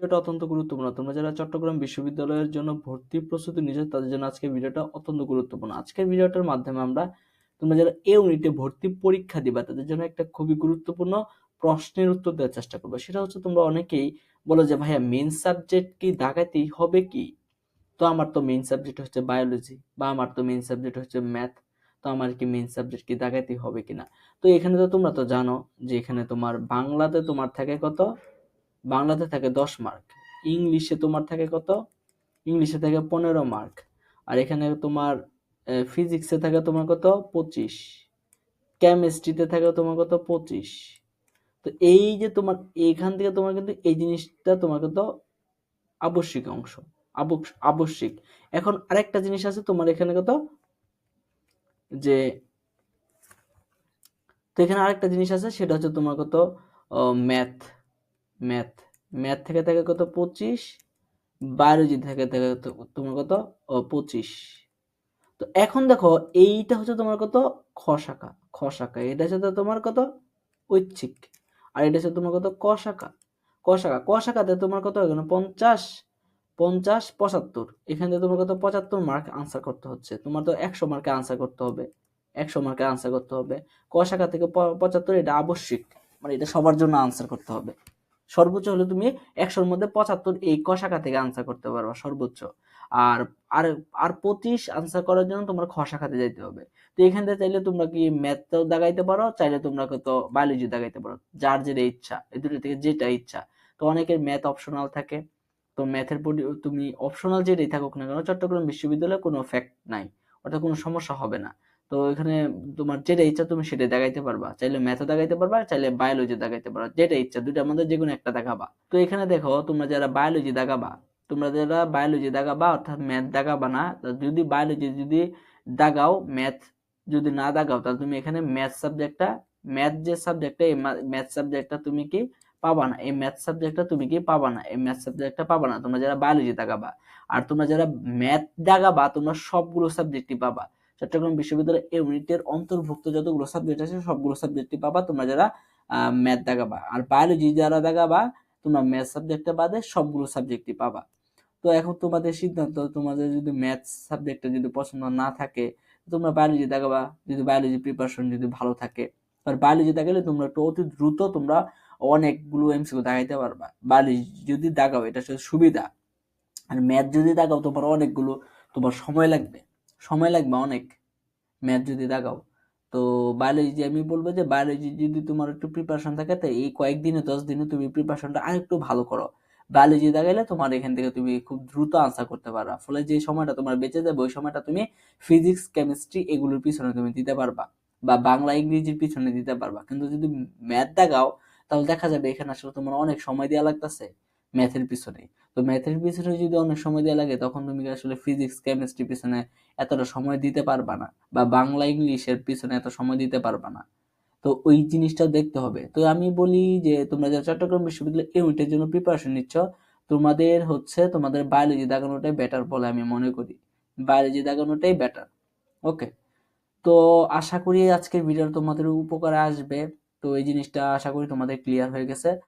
ভিডিওটা অত্যন্ত গুরুত্বপূর্ণ। তোমরা যারা চট্টগ্রাম বিশ্ববিদ্যালয়ের জন্য ভর্তি প্রস্তুতি নিচ্ছ তাদের জন্য আজকের ভিডিওটা অত্যন্ত গুরুত্বপূর্ণ। আজকের ভিডিওটার মাধ্যমে আমরা তোমরা যারা এ ইউনিটে ভর্তি পরীক্ষা দিবা, তাদের জন্য একটা খুবই গুরুত্বপূর্ণ প্রশ্নের উত্তর দেওয়ার চেষ্টা করব। সেটা হচ্ছে তোমরা অনেকেই বলো যে, ভাইয়া মেন সাবজেক্ট কি দাগাতেই হবে কি? তো আমার তো মেন সাবজেক্ট হচ্ছে বায়োলজি বা আমার তো মেইন সাবজেক্ট হচ্ছে ম্যাথ তো আমার কি মেন সাবজেক্ট কি দাগাতেই হবে কিনা? তো এখানে তো তোমরা তো জানো যে, এখানে তোমার বাংলাতে তোমার থাকে কত? বাংলাতে থাকে দশ মার্ক ইংলিশে তোমার থাকে কত? ইংলিশে থাকে পনেরো মার্ক আর এখানে তোমার ফিজিক্সে থাকে তোমার কত? পঁচিশ কেমিস্ট্রিতে থাকে তোমার কত? পঁচিশ। তো এই যে তোমার এইখান থেকে তোমার কিন্তু এই জিনিসটা তোমার কিন্তু আবশ্যিক অংশ আবশ- আবশ্যিক। এখন আরেকটা জিনিস আছে তোমার এখানে কত? যে, তো এখানে আরেকটা জিনিস আছে, সেটা হচ্ছে তোমার কত? Math math. ম্যাথ থেকে থাকে কত? পঁচিশ। বায়োলজি থেকে থাকে তোমার কত? ও, পঁচিশ। তো এখন দেখো এইটা হচ্ছে তোমার কত? খ শাখা। খ শাখা। এটা হচ্ছে তোমার কত? ঐচ্ছিক। আর এটা হচ্ছে তোমার কত? ক শাখা। ক শাখা। ক শাখাতে তোমার কত এখানে পঞ্চাশ। পঞ্চাশ পঁচাত্তর। এখানে তোমার কত? পঁচাত্তর মার্ক আনসার করতে হচ্ছে। তোমার তো একশো মার্কে আনসার করতে হবে। একশো মার্কে আনসার করতে হবে। ক শাখা থেকে পঁচাত্তর এটা আবশ্যিক। মানে এটা সবার জন্য আনসার করতে হবে। সর্বোচ্চ হলে তুমি একশোর মধ্যে পঁচাত্তর এই ক শাখা থেকে আনসার করতে পারবা সর্বোচ্চ। আর আর আর পঁচিশ আনসার করার জন্য তোমার খসাখাতে যাইতে হবে। তো এখান থেকে চাইলে তোমরা কি ম্যাথটাও দাগাইতে পারো, চাইলে তোমরা কত বায়োলজি দাগাইতে পারো। যার যেটা ইচ্ছা এই দুটো থেকে যেটা ইচ্ছা। তো অনেকের ম্যাথ অপশনাল থাকে। তো ম্যাথের তুমি অপশনাল যেটাই থাকুক না কেন, চট্টগ্রাম বিশ্ববিদ্যালয়ে কোনো ফ্যাক্ট নাই, অর্থাৎ কোনো সমস্যা হবে না। তো এখানে তোমার যেটা ইচ্ছা তুমি সেটা দেখাইতে পারবা। চাইলে ম্যাথও দেখাইতে পারবা, চাইলে বায়োলজি দেখাইতে পারবা। যেটা ইচ্ছা, দুইটার মধ্যে যে কোনো একটা দেখাবা। তো এখানে দেখো, তোমরা যারা বায়োলজি দেখাবা, তোমরা যারা বায়োলজি দেখাবা, অর্থাৎ ম্যাথ দেখাবা না যদি বায়োলজি যদি দাগাও ম্যাথ যদি না দাগাও তাহলে তুমি এখানে ম্যাথ সাবজেক্টটা ম্যাথ যে সাবজেক্টটা এই ম্যাথ সাবজেক্টটা তুমি কি পাবা না। এই ম্যাথ সাবজেক্টটা তুমি কি পাবা না। এই ম্যাথ সাবজেক্টটা পাবা না। তোমরা যারা বায়োলজি দাগাবা আর তোমরা যারা ম্যাথ দাগাবা তোমরা সবগুলো সাবজেক্টই পাবা। চট্টগ্রাম বিশ্ববিদ্যালয় ইউনিটের অন্তর্ভুক্ত যতগুলো সাবজেক্ট আছে, সবগুলো সাবজেক্টই পাবা, তোমরা যারা ম্যাথ দেখাবা। আর বায়োলজি যারা দেখাবা, তোমরা ম্যাথ সাবজেক্টটা বাদে সবগুলো সাবজেক্টই পাবা। তো এখন তোমাদের সিদ্ধান্ত, তোমাদের যদি ম্যাথ সাবজেক্টটা যদি পছন্দ না থাকে, তোমরা বায়োলজি দেখাবা, যদি বায়োলজি প্রিপারেশন যদি ভালো থাকে। আর বায়োলজি দেখালে তোমরা একটু অতি দ্রুত তোমরা অনেকগুলো এমসিকিউ দেখাইতে পারবা। বায়োলজি যদি দেখাও, এটা সুবিধা। আর ম্যাথ যদি দেখাও, তোমার অনেকগুলো তোমার সময় লাগবে। সময় লাগবে অনেক। ম্যাথ যদি দেখাও। তো বায়োলজি আমি বলব যে বায়োলজি যদি তোমার একটু প্রিপারেশন থাকে, তো এই কয়েকদিনে, দশ দিনে তুমি প্রিপারেশনটা আরেকটু ভালো করো। বায়োলজি দেখাইলে তোমার এখান থেকে তুমি খুব দ্রুত আনসার করতে পারবা। ফলে যে সময়টা তোমার বেঁচে যাবে, ওই সময়টা তুমি ফিজিক্স কেমিস্ট্রি এগুলোর পিছনে তুমি দিতে পারবা। বা বাংলা, ইংরেজির পিছনে দিতে পারবা। কিন্তু যদি ম্যাথ দেখাও, তাহলে দেখা যাবে এখানে আসলে তোমার অনেক সময় দেওয়া লাগতেছে ম্যাথের পিছনে তো ম্যাথের পিছনে যদি অনেক সময় দেওয়া লাগে, তখন তুমি আসলে ফিজিক্স কেমিস্ট্রি পিছনে এতটা সময় দিতে পারবা না? বা বাংলা ইংলিশের পিছনে এত সময় দিতে পারবা না? তো ওই জিনিসটা দেখতে হবে। তো আমি বলি যে, তোমরা যারা চট্টগ্রাম বিশ্ববিদ্যালয় ইউনিটের জন্য প্রিপারেশন নিচ্ছ, তোমাদের হচ্ছে তোমাদের বায়োলজি দাগানোটাই বেটার বলে আমি মনে করি। বায়োলজি দাগানোটাই বেটার ওকে তো আশা করি আজকের ভিডিও তোমাদের উপকারে আসবে। তো এই জিনিসটা আশা করি তোমাদের ক্লিয়ার হয়ে গেছে।